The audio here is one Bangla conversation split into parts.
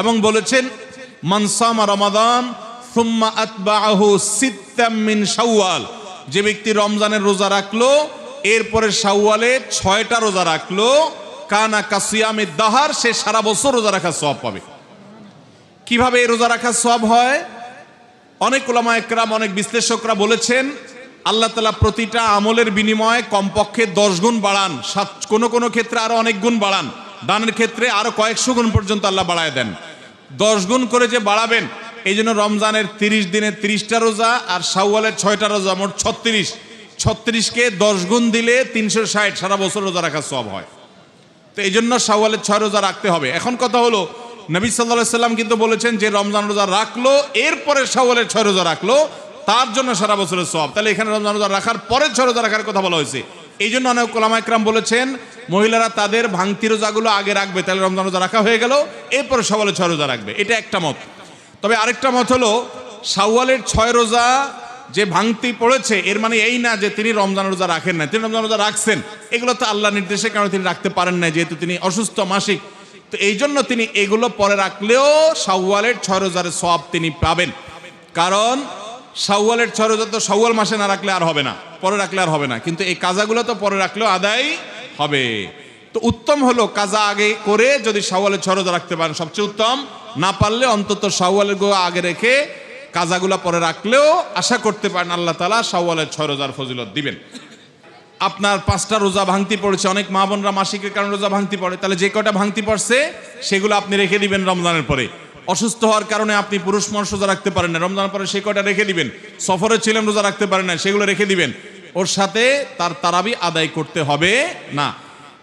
এবং বলেছেন মানসামা রমাদান, সুম্মা আতবাহু সিত্তাম মিন শাওয়াল। যে ব্যক্তি রমজানের রোজা রাখল, এরপরে শাওয়ালে ছয়টা রোজা রাখল, কানা কাসিয়ামে দাহার, সে সারা বছর রোজা রাখার সব পাবে। কীভাবে এই রোজা রাখার সব হয়? অনেক ওলামা একরাম, অনেক বিশ্লেষকরা বলেছেন, আল্লাহ তালা প্রতিটা আমলের বিনিময়ে কমপক্ষে দশ গুণ বাড়ান, সাত, কোনো কোনো ক্ষেত্রে আরও অনেক গুণ বাড়ান। দানের ক্ষেত্রে আরও কয়েকশো গুণ পর্যন্ত আল্লাহ বাড়ায় দেন। দশ গুণ করে যে বাড়াবেন, এই জন্য রমজানের তিরিশ দিনে তিরিশটা রোজা আর শাওয়ালের ছয়টা রোজা, মোট ছত্রিশ। ছত্রিশকে দশ গুণ দিলে তিনশো ষাট, সারা বছর রোজা রাখার সব হয়। তো এই জন্য শাওয়ালের ছয় রোজা রাখতে হবে। এখন কথা হলো, নবী সাল্লাহ সাল্লাম কিন্তু বলেছেন যে রমজান রোজা রাখল, এরপরে শাওয়ালের ছয় রোজা রাখল, তার জন্য সারা বছরের সব তাহলে এখানে রমজান রোজা রাখার পরে ছয় রোজা রাখার কথা বলা হয়েছে। এই জন্য অনেক কোলামা একরাম বলেছেন, মহিলারা তাদের ভাঙতি রোজাগুলো আগে রাখবে, তাহলে রমজান রোজা রাখা হয়ে গেল, এরপরে শাওয়ালের ছয় রোজা রাখবে। এটা একটা মত। তবে আরেকটা মত হলো, সাওয়ালের ছয় রোজা যে ভাঙতি পড়েছে, এর মানে এই না যে তিনি রমজান রোজা রাখেন না তিনি রমজান রোজা রাখছেন, এগুলো তো আল্লাহ নির্দেশে কারণে তিনি রাখতে পারেন না যেহেতু তিনি অসুস্থ মাসিক। তো এই জন্য তিনি এগুলো পরে রাখলেও সাওয়ালের ছয় রোজার সব তিনি পাবেন। কারণ সাওয়ালের ছয় রোজা তো সাওয়াল মাসে না রাখলে আর হবে না। পরে রাখলে আর হবে না। কিন্তু এই কাজাগুলো তো পরে রাখলেও আদায় হবে। তো উত্তম হলো কাজা আগে করে যদি শাওয়ালের ছয় রোজা রাখতে পারেন, সবচেয়ে উত্তম। না পারলে অন্তত শাওয়ালের গো আগে রেখে কাজাগুলা পরে রাখলেও আশা করতে পারেন আল্লাহ তালা শাওয়ালের ছয় রোজার ফজিলত দিবেন। আপনার পাঁচটা রোজা ভাঙতি পড়েছে, অনেক মা বোনরা মাসিকের কারণে রোজা ভাঙতি পড়ে, তাহলে যে কটা ভাঙতি পড়ছে সেগুলো আপনি রেখে দিবেন রমজানের পরে। অসুস্থ হওয়ার কারণে আপনি পুরুষ মানুষ রোজা রাখতে পারেন না, রমজানের পরে সেই কটা রেখে দিবেন? সফরে ছিলেন, রোজা রাখতে পারেন না, সেগুলো রেখে দিবেন। ওর সাথে তার তারাবি আদায় করতে হবে না।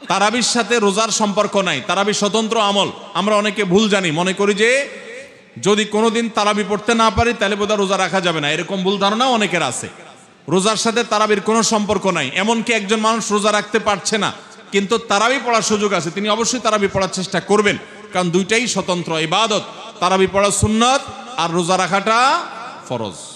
তারাবির সাথে রোজার সম্পর্ক নাই। তারাবি স্বতন্ত্র আমল। আমরা অনেকে ভুল জানি। মনে করি যে, যদি কোনোদিন তারাবি পড়তে না পারি, তাহলে বোধহয় রোজা রাখা যাবে না। এরকম ভুল ধারণা অনেকের আছে। রোজার সাথে তারাবির কোনো সম্পর্ক নাই। এমনকি একজন মানুষ রোজা রাখতে পারছে না। কিন্তু তারাবি পড়ার সুযোগ আছে। তিনি অবশ্যই তারাবি পড়ার চেষ্টা করবেন। কারণ দুইটাই স্বতন্ত্র ইবাদত। তারাবি পড়া সুন্নত আর রোজা রাখাটা ফরজ।